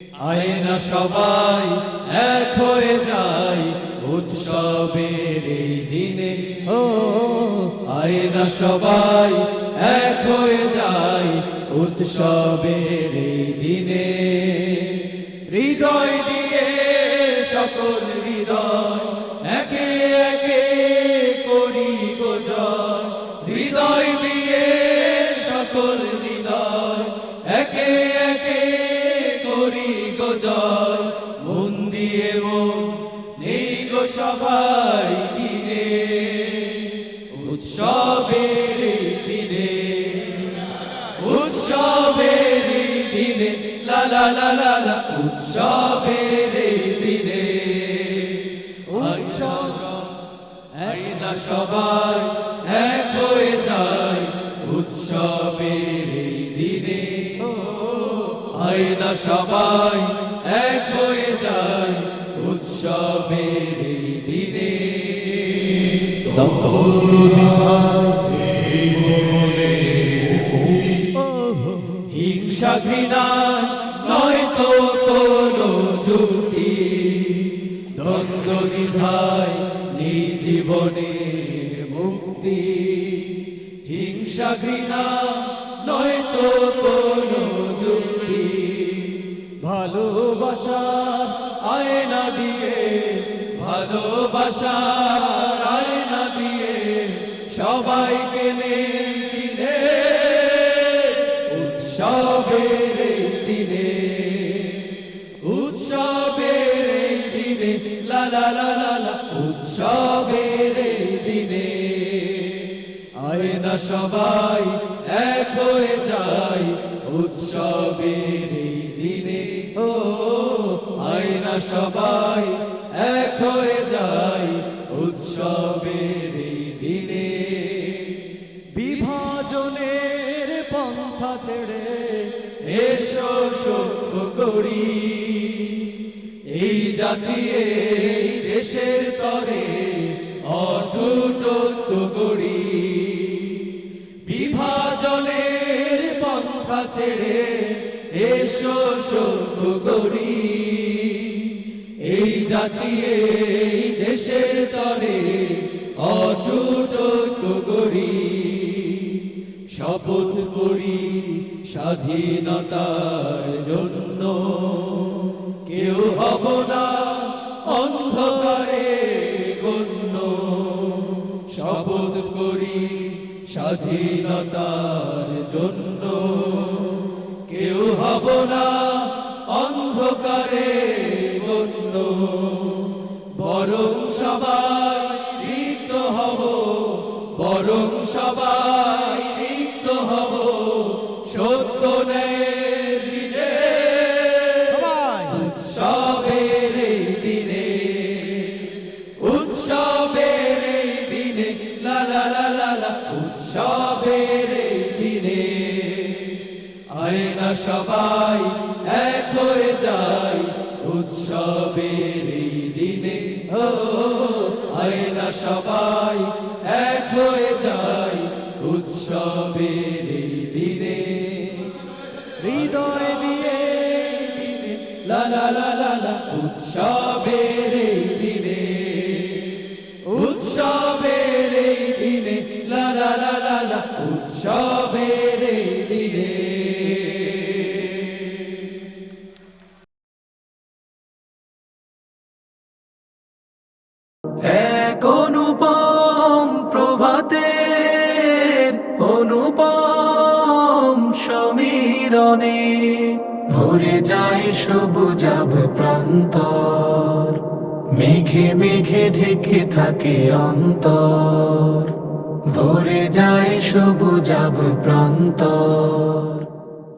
আয় না সবাই এক হয়ে যাই উৎসবের এই দিনে। ও আয়না সবাই এক হয়ে যাই উৎসবের এই দিনে। হৃদয় দিয়ে সকল হৃদয় সবাই দিনে, উৎসবের দিনে উৎসবের দিনে, লা লা লা লা লা, উৎসবের দিনে। উৎসব এই সবাই এক হয়ে যায় উৎসবের দিনে। আই না সবাই এক হয়ে যায় উৎসবের দিনে হিংসা ঘৃণায় নয় তো কোনো যুক্তি দ্বন্দ্ব দ্বিধায় নেই জীবনের মুক্তি। হিংসা ঘৃণা নয় তো কোনো আয়না দিয়ে ভালোবাসার আয়না দিয়ে সবাইকে চিনে উৎসবের দিনে উৎসবের দিনে, লা লা লা উৎসবের দিনে। আয় না সবাই, এক হয়ে যায় উৎসবের সবাই এক হয়ে যায় উৎসবের দিনে। বিভাজনের পন্থা ছেড়ে এসো সভ্য করি। এই জাতি, এই দেশের তরে অটুট গড়ি বিভাজনের পন্থা ছেড়ে এসো সভ্য করি। এই জাতি, এই দেশের তরে অটুট গড়ি শপথ করি স্বাধীনতার জন্য। কেউ হব না অন্ধকারে গণ্য। শপথ করি স্বাধীনতার জন্য। কেউ হব না বরং সবাই রিক্ত হব বরং সবাই রিক্ত হব সত্য ন্যায়ের উৎসবের এই দিনে উৎসবের এই দিনে লা লা লা লা লা উৎসবের এই দিনে। আয় না সবাই এক হয়ে যায় উৎসবের এই দিনে ও আয় সবাই এক হয়ে যায় উৎসবের দিনে। হৃদয় দিয়ে লা লা লা লা লা, উৎসবের দিনে। উৎসবের দিনে, লা লা লা লা লা, উৎসবের এক অনুপম প্রভাতের অনুপম সমীরণে ভরে যায় সবুজাব প্রান্তর। মেঘে মেঘে ঢেকে থাকে অন্তর। ভরে যায় সবুজাব প্রান্তর।